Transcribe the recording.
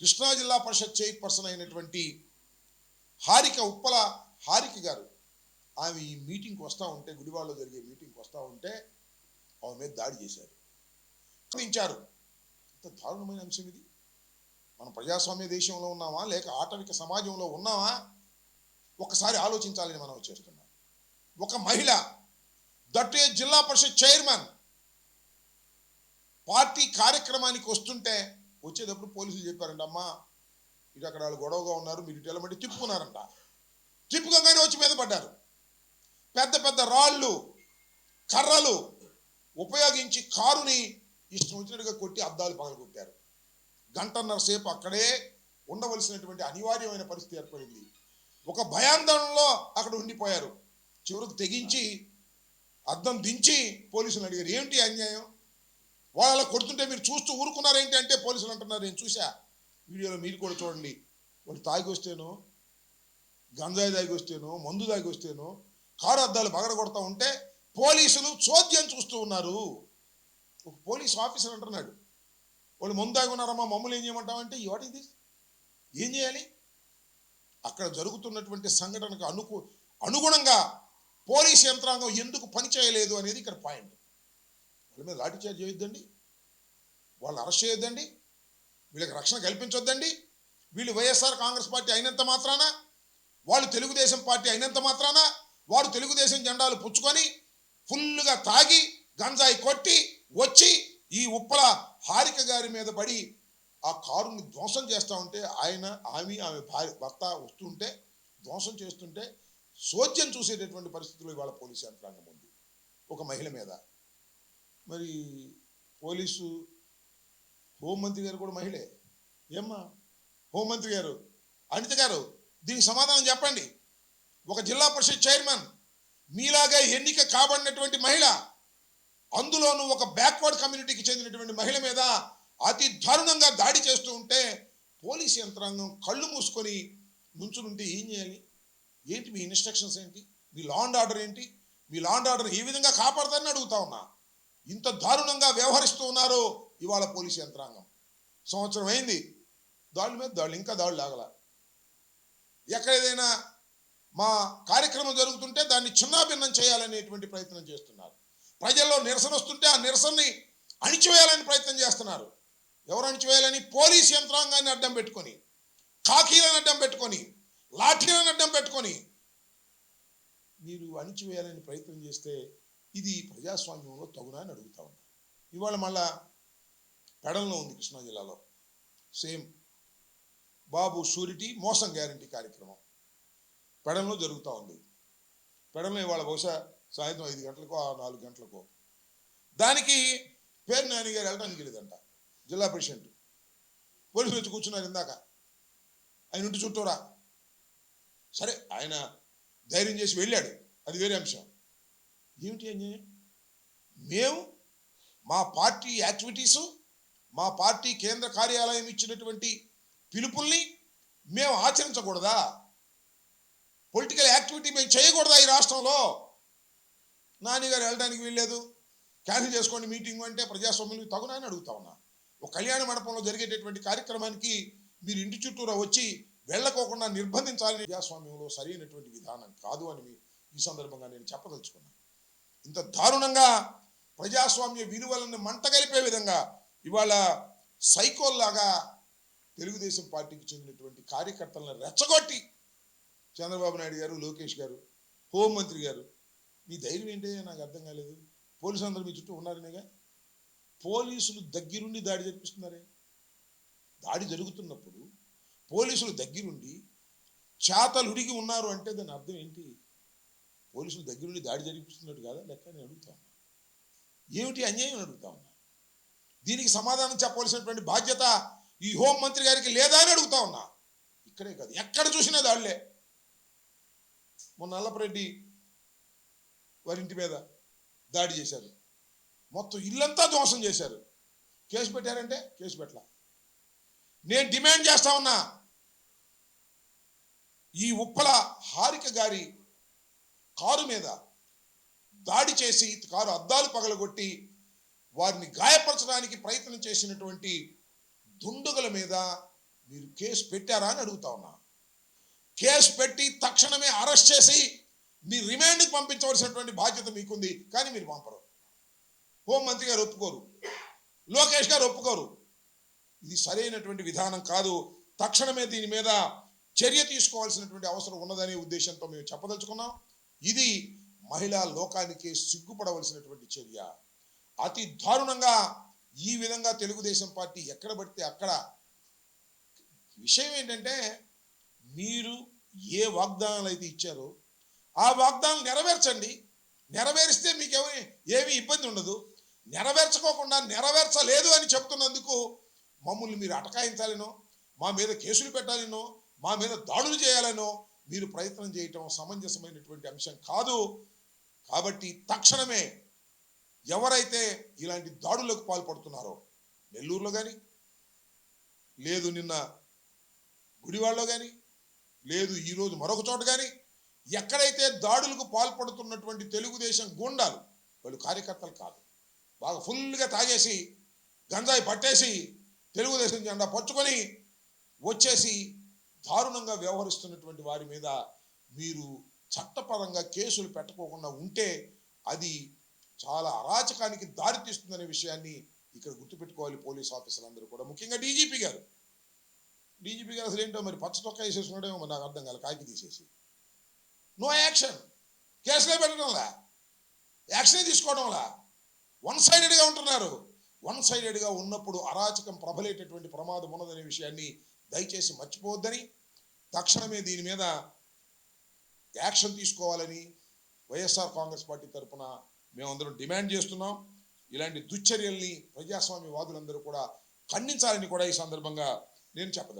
కృష్ణా జిల్లా పరిషత్ చైర్పర్సన్ అయినటువంటి హారిక ఉప్పల హారిక గారు ఆమె ఈ మీటింగ్కి వస్తూ ఉంటే గుడివాడలో జరిగే మీటింగ్కి వస్తూ ఉంటే ఆమె మీద దాడి చేశారు. ప్రశ్నించారు ఇంత దారుణమైన అంశం ఇది. మన ప్రజాస్వామ్య దేశంలో ఉన్నామా లేక ఆటవిక సమాజంలో ఉన్నామా? ఒకసారి ఆలోచించాలని మనం చేస్తున్నాం. ఒక మహిళ దట్టే జిల్లా పరిషత్ చైర్మన్ పార్టీ కార్యక్రమానికి వస్తుంటే వచ్చేటప్పుడు పోలీసులు చెప్పారంట అమ్మా ఇటు అక్కడ వాళ్ళు గొడవగా ఉన్నారు మీరు ఇటు వెళ్ళమంటే తిప్పుకున్నారంట తిప్పుకోగానే వచ్చి మీద పడ్డారు. పెద్ద పెద్ద రాళ్ళు కర్రలు ఉపయోగించి కారుని ఇష్టం వచ్చినట్టుగా కొట్టి అద్దాలు పగలగొట్టారు. గంటన్నర సేపు అక్కడే ఉండవలసినటువంటి అనివార్యమైన పరిస్థితి ఏర్పడింది. ఒక భయాందోళనలో అక్కడ ఉండిపోయారు. చివరికి తెగించి అద్దం దించి పోలీసులు అడిగారు ఏమిటి అన్యాయం? వాళ్ళు అలా కొడుతుంటే మీరు చూస్తూ ఊరుకున్నారేంటి అంటే పోలీసులు అంటున్నారు నేను చూసా వీడియోలో మీరు కూడా చూడండి. వాళ్ళు తాగి వస్తేనో గంజాయి తాగి వస్తేనో మందు తాగి వస్తేనో కారు అద్దాలు బగడ కొడతా ఉంటే పోలీసులు చోద్యం చూస్తూ ఉన్నారు. ఒక పోలీస్ ఆఫీసర్ అంటున్నాడు. వాళ్ళు ముందు తాగి ఉన్నారమ్మా మమ్మల్ని ఏం చేయమంటామంటే వాట్ ఇది ఏం చేయాలి? అక్కడ జరుగుతున్నటువంటి సంఘటనకు అనుకు అనుగుణంగా పోలీస్ యంత్రాంగం ఎందుకు పనిచేయలేదు అనేది ఇక్కడ పాయింట్. వీళ్ళ మీద లాఠీచార్జ్ చేయొద్దండి. వాళ్ళని అరెస్ట్ చేయొద్దండి. వీళ్ళకి రక్షణ కల్పించొద్దండి. వీళ్ళు వైఎస్ఆర్ కాంగ్రెస్ పార్టీ అయినంత మాత్రాన వాళ్ళు తెలుగుదేశం పార్టీ అయినంత మాత్రాన వాడు తెలుగుదేశం జెండాలు పుచ్చుకొని ఫుల్గా తాగి గంజాయి కొట్టి వచ్చి ఈ ఉప్పల హారిక గారి మీద పడి ఆ కారుని ధ్వంసం చేస్తూ ఉంటే ఆయన ఆమె ఆమె భార్య భర్త వస్తుంటే ధ్వంసం చేస్తుంటే సోద్యం చూసేటటువంటి పరిస్థితుల్లో ఇవాళ పోలీసు యంత్రాంగం ఉంది. ఒక మహిళ మీద. మరి పోలీసు హోంమంత్రి గారు కూడా మహిళే. ఏమ్మా? హోంమంత్రి గారు అనిత గారు దీనికి సమాధానం చెప్పండి. ఒక జిల్లా పరిషత్ చైర్మన్ మీలాగా ఎన్నిక కాబడినటువంటి మహిళ అందులోనూ ఒక బ్యాక్వర్డ్ కమ్యూనిటీకి చెందినటువంటి మహిళ మీద అతి దారుణంగా దాడి చేస్తూ ఉంటే పోలీస్ యంత్రాంగం కళ్ళు మూసుకొని నుంచునుంటే ఏం చేయాలి? ఏంటి మీ ఇన్స్ట్రక్షన్స్ ఏంటి? మీ లా అండ్ ఆర్డర్ ఏంటి? మీ లా అండ్ ఆర్డర్ ఏ విధంగా కాపాడతారని అడుగుతా ఉన్నా. ఇంత దారుణంగా వ్యవహరిస్తూ ఉన్నారు ఇవాళ పోలీస్ యంత్రాంగం. సంవత్సరం అయింది. దాడుల మీద దాడులు ఇంకా దాడులు ఆగల. ఎక్కడ ఏదైనా మా కార్యక్రమం జరుగుతుంటే దాన్ని చిన్నాభిన్నం చేయాలనేటువంటి ప్రయత్నం చేస్తున్నారు. ప్రజల్లో నిరసన వస్తుంటే ఆ నిరసనని అణిచివేయాలని ప్రయత్నం చేస్తున్నారు. ఎవరు అణిచివేయాలని? పోలీస్ యంత్రాంగాన్ని అడ్డం పెట్టుకొని కాకీలను అడ్డం పెట్టుకొని లాఠీలను అడ్డం పెట్టుకొని. మీరు అణిచివేయాలని ప్రయత్నం చేస్తే ఇది ప్రజాస్వామ్యంలో తగునా అని అడుగుతా ఉన్నా. ఇవాళ మళ్ళా పెడంలో ఉంది కృష్ణా జిల్లాలో. సేమ్ బాబు షూరిటీ మోసం గ్యారంటీ కార్యక్రమం పెడంలో జరుగుతూ ఉంది. పెడంలో ఇవాళ బహుశా సాయంత్రం ఐదు గంటలకో ఆ నాలుగు గంటలకో. దానికి పేరు నాని గారు వెళ్ళడానికి లేదంట జిల్లా ప్రెసిడెంట్. పోలీసులు వచ్చి కూర్చున్నారు ఇందాక. ఆయన ఇంటి చుట్టూరా. సరే ఆయన ధైర్యం చేసి వెళ్ళాడు. అది వేరే అంశం. ఏమిటి అన్యాయం మేము మా పార్టీ యాక్టివిటీసు మా పార్టీ కేంద్ర కార్యాలయం ఇచ్చినటువంటి పిలుపుల్ని మేము ఆచరించకూడదా? పొలిటికల్ యాక్టివిటీ మేము చేయకూడదా ఈ రాష్ట్రంలో? నాన్నగారు వెళ్ళడానికి వీల్లేదు. క్యాన్సిల్ చేసుకోండి మీటింగ్ అంటే ప్రజాస్వామ్యం తగునా అని అడుగుతా ఉన్నా. ఒక కళ్యాణ మండపంలో జరిగేటటువంటి కార్యక్రమానికి మీరు ఇంటి చుట్టూరా వచ్చి వెళ్ళకోకుండా నిర్బంధించాలని ప్రజాస్వామ్యంలో సరైనటువంటి విధానం కాదు అని ఈ సందర్భంగా నేను చెప్పదలుచుకున్నాను ఇంత దారుణంగా ప్రజాస్వామ్య విలువలను మంటగలిపే విధంగా ఇవాళ సైకోల్లాగా తెలుగుదేశం పార్టీకి చెందినటువంటి కార్యకర్తలను రెచ్చగొట్టి చంద్రబాబు నాయుడు గారు లోకేష్ గారు హోంమంత్రి గారు మీ ధైర్యం ఏంటి నాకు అర్థం కాలేదు. పోలీసులు అందరూ మీ చుట్టూ ఉన్నారనేగా? పోలీసులు దగ్గరుండి దాడి జరిపిస్తున్నారే? దాడి జరుగుతున్నప్పుడు పోలీసులు దగ్గరుండి చేతలుడిగి ఉన్నారు అంటే దాని అర్థం ఏంటి? పోలీసులు దగ్గరుండి దాడి జరిపిస్తున్నట్టు కాదా? లెక్క నేను అడుగుతా ఉన్నా. ఏమిటి అన్యాయం అని అడుగుతా ఉన్నా. దీనికి సమాధానం చెప్పవలసినటువంటి బాధ్యత ఈ హోం మంత్రి గారికి లేదా అని అడుగుతా ఉన్నా. ఇక్కడే కాదు. ఎక్కడ చూసినా దాడులే. మొన్న నల్లపరెడ్డి వారి ఇంటి మీద దాడి చేశారు. మొత్తం ఇల్లంతా ధ్వంసం చేశారు. కేసు పెట్టారంటే కేసు పెట్టలా. నేను డిమాండ్ చేస్తా ఉన్నా. ఈ ఉప్పల హారిక గారి కారు మీద దాడి చేసి కారు అద్దాలు పగలగొట్టి వారిని గాయపరచడానికి ప్రయత్నం చేసినటువంటి దుండుగల మీద మీరు కేసు పెట్టారా అని అడుగుతా ఉన్నా. కేసు పెట్టి తక్షణమే అరెస్ట్ చేసి మీ రిమాండ్కి పంపించవలసినటువంటి బాధ్యత మీకుంది కానీ మీరు పంపరు. హోంమంత్రి గారు ఒప్పుకోరు. లోకేష్ గారు ఒప్పుకోరు. ఇది సరైనటువంటి విధానం కాదు. తక్షణమే దీని మీద చర్య తీసుకోవాల్సినటువంటి అవసరం ఉన్నదనే ఉద్దేశంతో మేము చెప్పదలుచుకున్నాం. ఇది మహిళా లోకానికి సిగ్గుపడవలసినటువంటి చర్య. అతి దారుణంగా ఈ విధంగా తెలుగుదేశం పార్టీ ఎక్కడ పడితే అక్కడ. విషయం ఏంటంటే మీరు ఏ వాగ్దానాలు అయితే ఇచ్చారో ఆ వాగ్దానం నెరవేర్చండి. నెరవేరిస్తే మీకు ఏమీ ఇబ్బంది ఉండదు. నెరవేర్చుకోకుండా నెరవేర్చలేదు అని చెప్తున్నందుకు మమ్మల్ని మీరు అటకాయించాలనో మా మీద కేసులు పెట్టాలనో మా మీద దాడులు చేయాలనో మీరు ప్రయత్నం చేయటం సమంజసమైనటువంటి అంశం కాదు. కాబట్టి తక్షణమే ఎవరైతే ఇలాంటి దాడులకు పాల్పడుతున్నారో నెల్లూరులో కానీ లేదు నిన్న గుడివాడలో కానీ లేదు ఈరోజు మరొక చోట కానీ ఎక్కడైతే దాడులకు పాల్పడుతున్నటువంటి తెలుగుదేశం గుండాలు వాళ్ళు కార్యకర్తలు కాదు. బాగా ఫుల్గా తాగేసి గంజాయి పట్టేసి తెలుగుదేశం జెండా పట్టుకొని వచ్చేసి దారుణంగా వ్యవహరిస్తున్నటువంటి వారి మీద మీరు చట్టపరంగా కేసులు పెట్టకోకుండా ఉంటే అది చాలా అరాచకానికి దారితీస్తుందనే విషయాన్ని ఇక్కడ గుర్తుపెట్టుకోవాలి పోలీస్ ఆఫీసర్లందరూ కూడా. ముఖ్యంగా డీజీపీ గారు. డీజీపీ గారు అసలు ఏంటో మరి పచ్చ తొక్క వేసేసుకున్నాడేమో నాకు అర్థం కాదు కాకి తీసేసి. నో యాక్షన్ కేసులే పెట్టడంలా? యాక్షనే తీసుకోవడంలా? వన్ సైడెడ్గా ఉంటున్నారు. వన్ సైడెడ్గా ఉన్నప్పుడు అరాచకం ప్రబలేటటువంటి ప్రమాదం ఉన్నదనే విషయాన్ని దయచేసి మర్చిపోవద్దని తక్షణమే దీని మీద యాక్షన్ తీసుకోవాలని వైఎస్ఆర్ కాంగ్రెస్ పార్టీ తరఫున మేమందరం డిమాండ్ చేస్తున్నాం. ఇలాంటి దుశ్చర్యల్ని ప్రజాస్వామ్యవాదులందరూ కూడా ఖండించాలని కూడా ఈ సందర్భంగా నేను చెప్పదలను